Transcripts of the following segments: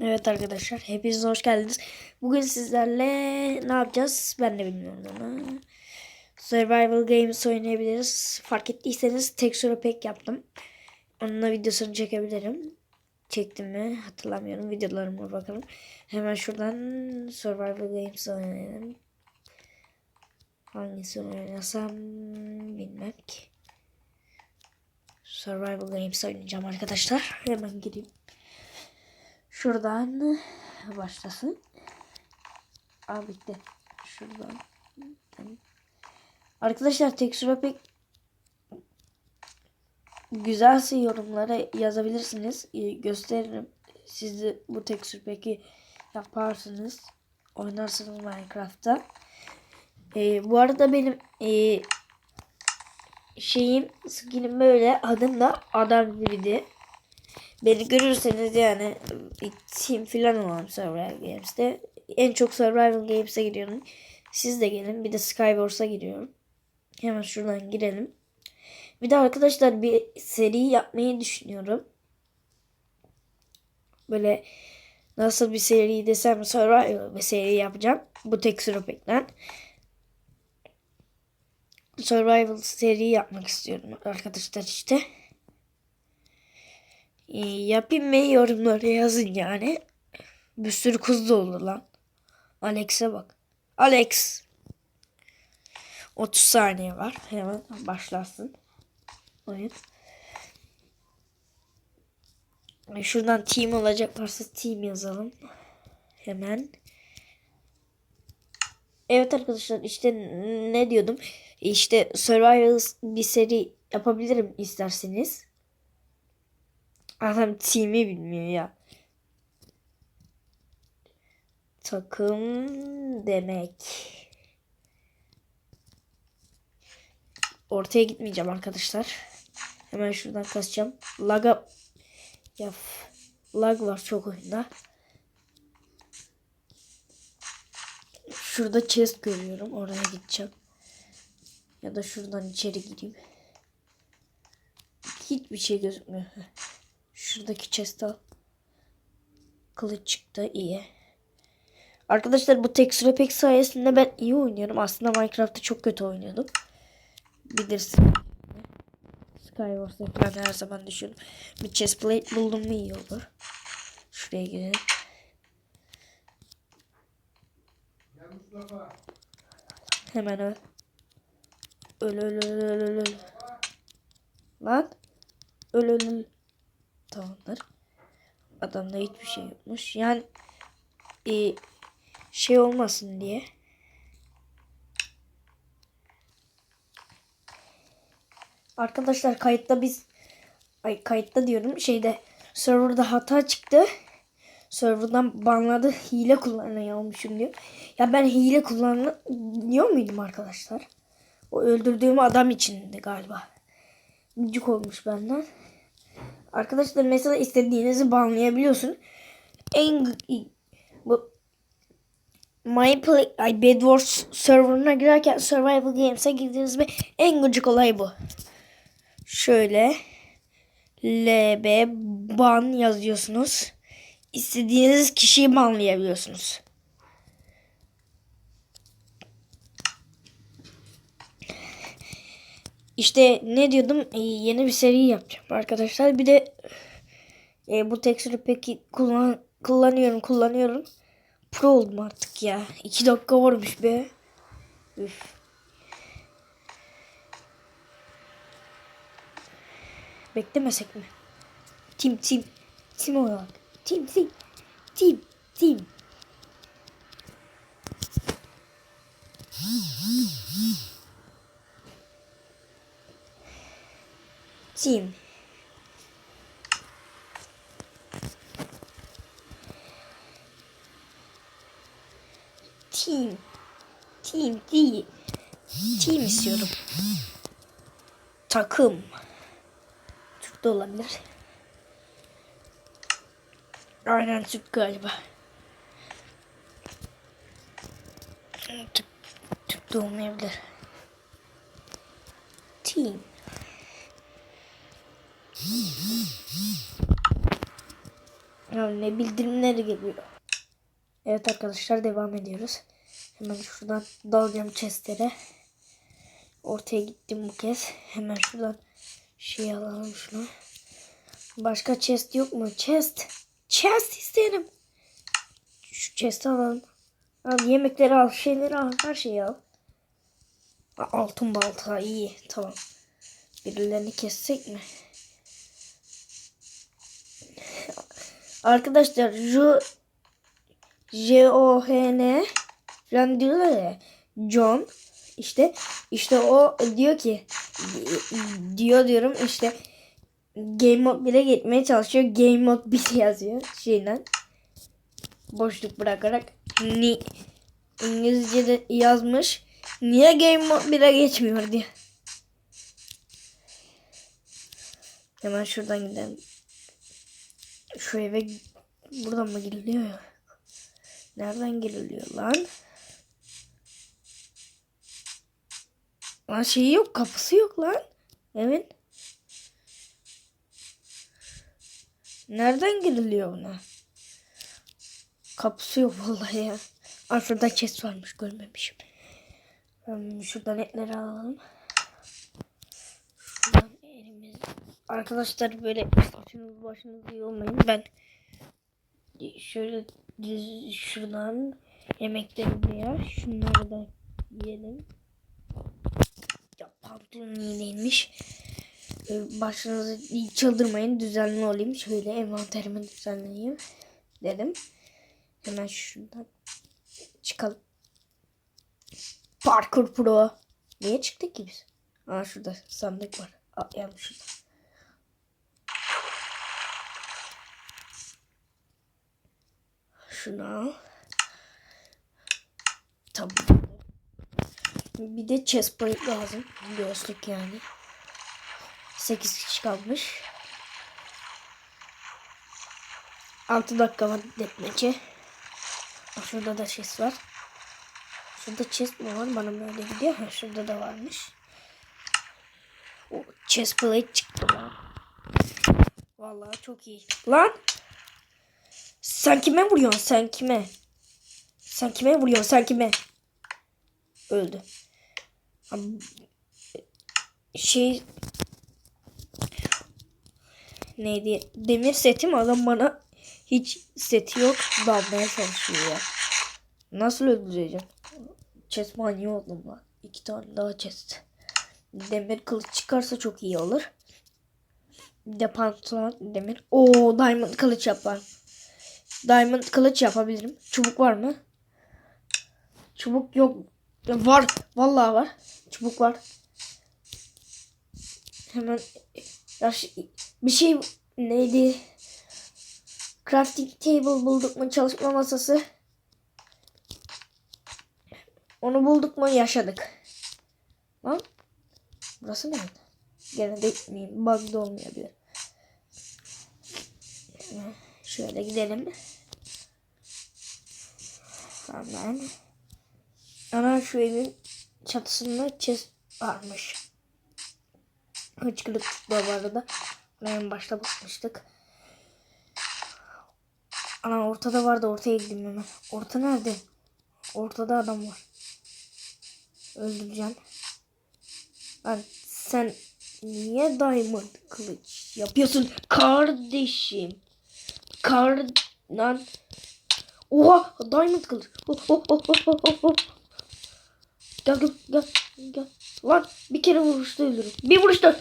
Evet arkadaşlar hepiniz hoş geldiniz. Bugün sizlerle ne yapacağız ben de bilmiyorum onu. Survival Games oynayabiliriz. Fark ettiyseniz texture pack yaptım. Onunla videosunu çekebilirim. Çektim mi hatırlamıyorum. Videolarıma bakalım. Hemen şuradan Survival Games oynayalım. Hangisini oynasam bilmem ki. Survival Games oynayacağım arkadaşlar. Hemen gireyim. Şuradan başlasın. Aa bitti. Şuradan. Arkadaşlar tekstüre pek güzelse yorumlara yazabilirsiniz. Ee, Gösteririm. Siz de bu tekstür peki yaparsınız. Oynarsınız Minecraft'ta. Ee, bu arada benim ee, şeyim skinim böyle adım da adam gibiydi. Beni görürseniz yani team filan olan Survival Games'te en çok Survival Games'e giriyorum. Siz de gelin. Bir de Skywars'a giriyorum. Hemen şuradan girelim. Bir de arkadaşlar bir seri yapmayı düşünüyorum. Böyle nasıl bir seri desem Survival bir seri yapacağım. Bu tek Pack'ten. Survival seri yapmak istiyorum arkadaşlar işte. Ee, yapayım mı yorumlara yazın yani. Bir sürü kız da olur lan. Alex'e bak. Alex. 30 saniye var. Hemen başlasın. Oyun. Ee, Şuradan team olacak varsa team yazalım. Hemen. Evet arkadaşlar işte ne diyordum. İşte Survival bir seri yapabilirim isterseniz. Adam team'i bilmiyor ya. Takım demek. Ortaya gitmeyeceğim arkadaşlar. Hemen şuradan kasacağım. Laga ya lag var çok oyunda. Şurada chest görüyorum. Oraya gideceğim. Ya da şuradan içeri gireyim. Hiçbir şey gözükmüyor. Şuradaki chest al. Kılıç çıktı iyi. Arkadaşlar bu texture pack sayesinde ben iyi oynuyorum. Aslında Minecraft'ta çok kötü oynuyordum. Bilirsin. Skywars'ta falan her zaman düşüyorum. Bir chest plate buldum mu iyi olur. Şuraya gidelim. Hemen öl. Öl öl öl öl öl öl. Lan. Öl öl öl. Tamamdır. Adamda hiçbir şey yokmuş. Yani e, şey olmasın diye. Arkadaşlar kayıtta biz ay kayıtta diyorum şeyde serverda hata çıktı. Serverdan banladı hile kullanıyormuşum diyor. Ya ben hile kullanıyor muydum arkadaşlar? O öldürdüğüm adam içindi galiba. Gıcık olmuş benden. Arkadaşlar mesela istediğinizi banlayabiliyorsun. En bu My Play ay Bed Wars serverına girerken Survival Games'e girdiğiniz mi en gıcık olay bu. Şöyle LB ban yazıyorsunuz. İstediğiniz kişiyi banlayabiliyorsunuz. İşte ne diyordum Ee, yeni bir seri yapacağım arkadaşlar. Bir de e, bu texture peki kullan kullanıyorum kullanıyorum. Pro oldum artık ya. 2 dakika olmuş be. Üf. Beklemesek mi? Tim tim. Tim olarak. Tim tim. Tim tim. Tim. Team. Team değil. Team istiyorum. Takım. Bu da olabilir. Aynen tüp galiba. Tüp, tüp de olmayabilir. Team. Ya ne bildirimleri geliyor. Evet arkadaşlar devam ediyoruz. Hemen şuradan dalacağım chestlere. Ortaya gittim bu kez. Hemen şuradan şey alalım şunu. Başka chest yok mu? Chest. Chest isterim. Şu chest'i alalım. Al yemekleri al, şeyleri al, her şeyi al. Altın balta iyi, tamam. Birilerini kessek mi? Arkadaşlar şu J-O-H-N Jan diyorlar ya John işte işte o diyor ki diyor diyorum işte Game Mode 1'e gitmeye çalışıyor. Game Mode 1 yazıyor şeyden. Boşluk bırakarak ni İngilizce'de yazmış. Niye Game Mode 1'e geçmiyor diye. Hemen şuradan gidelim. Şu eve buradan mı giriliyor ya? Nereden giriliyor lan? Lan şeyi yok kapısı yok lan. Evet. Nereden giriliyor buna? Kapısı yok vallahi ya. Aa şurada varmış görmemişim. Şuradan etleri alalım. Şuradan elimiz. Arkadaşlar böyle saçınız başınız iyi olmayın. Ben şöyle düz şuradan yemekleri buraya. Şunları da yiyelim. Pantolon iyiymiş. Ee, Başınızı çıldırmayın. Düzenli olayım. Şöyle envanterimi düzenleyeyim. Dedim. Hemen şuradan çıkalım. Parkur Pro. Niye çıktık ki biz? Aa şurada sandık var. Aa, yanlış şurada. Şunu al. Tamam. Bir de chest plate lazım. Göğüslük yani. 8 kişi kalmış. 6 dakika var detmece. Şurada da chest var. Şurada chest mi var? Bana böyle gidiyor. Ha, şurada da varmış. O chest plate çıktı bana. Vallahi çok iyi. Lan! Sen kime vuruyorsun? Sen kime? Sen kime vuruyorsun? Sen kime? Öldü. Şey neydi? Demir setim adam bana hiç seti yok dalmaya çalışıyor ya. Nasıl öldüreceğim? Chest manyağı oldum lan. İki tane daha chest. Demir kılıç çıkarsa çok iyi olur. Bir de pantolon demir. Oo diamond kılıç yapar. Diamond kılıç yapabilirim. Çubuk var mı? Çubuk yok. Var. Vallahi var. Çubuk var. Hemen ya şi- bir şey neydi? Crafting table bulduk mu? Çalışma masası. Onu bulduk mu? Yaşadık. Lan. Burası nerede? Gene de gitmeyeyim. Bug da olmayabilir. Şöyle gidelim. Hemen. Ana şu evin çatısında chest varmış. Hıçkırık tutma bu arada. En başta bakmıştık. Ana ortada vardı ortaya gideyim hemen. Orta nerede? Ortada adam var. Öldüreceğim. Lan sen niye diamond kılıç yapıyorsun kardeşim? Kar lan. Oha diamond kılıç. Oh, oh, oh, oh, oh, oh, oh. Gel gel gel gel. Lan bir kere vuruşta ölürüm. Bir vuruşta.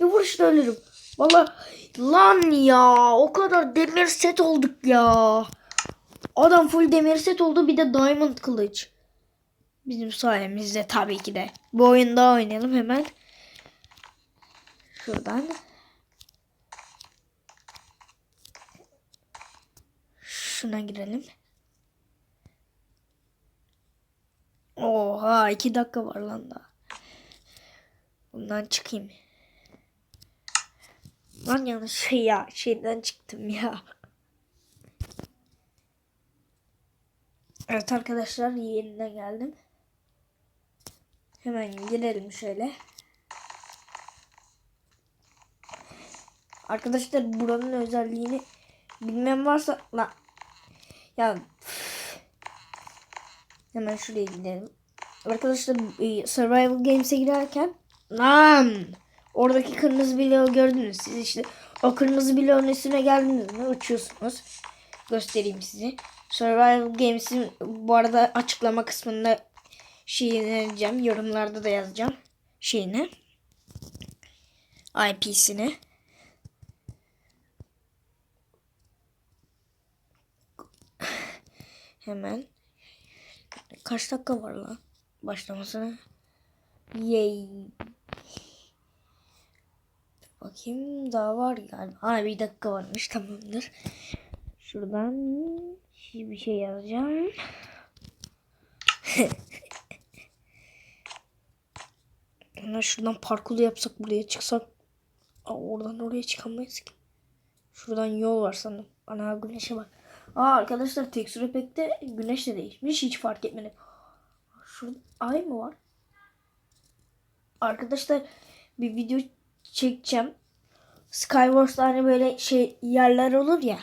Bir vuruşta ölürüm. Valla lan ya o kadar demir set olduk ya. Adam full demir set oldu bir de diamond kılıç. Bizim sayemizde tabii ki de. Bu oyunda oynayalım hemen. Şuradan. Şuna girelim. Oha iki dakika var lan daha. Bundan çıkayım. Lan yanlış şey ya. Şeyden çıktım ya. Evet arkadaşlar yeniden geldim. Hemen girelim şöyle. Arkadaşlar buranın özelliğini bilmem varsa la ya. Hemen şuraya gidelim. Arkadaşlar e, Survival Games'e girerken lan oradaki kırmızı bloğu gördünüz siz işte o kırmızı bloğun üstüne geldiniz mi uçuyorsunuz. Göstereyim size. Survival Games'in bu arada açıklama kısmında şeyini vereceğim. Yorumlarda da yazacağım şeyini. IP'sini. Hemen. Kaç dakika var lan başlamasına? Yay. Bakayım daha var yani. Ha bir dakika varmış tamamdır. Şuradan bir şey yazacağım. Hemen şuradan parkur yapsak buraya çıksak. Aa, oradan oraya çıkamayız ki. Şuradan yol var sanırım. Ana güneşe bak. Aa arkadaşlar tekstür efekte güneş de değişmiş. Hiç fark etmedim. Şurada ay mı var? Arkadaşlar bir video çekeceğim. Skywars'ta hani böyle şey yerler olur ya.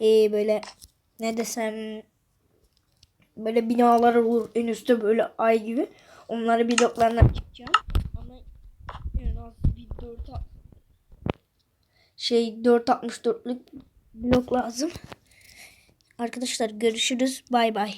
Ee, böyle ne desem böyle binalar olur en üstte böyle ay gibi. Onları bloklarına çıkacağım. Ama en az bir 4 şey 4.64'lük blok lazım. Arkadaşlar görüşürüz. Bay bay.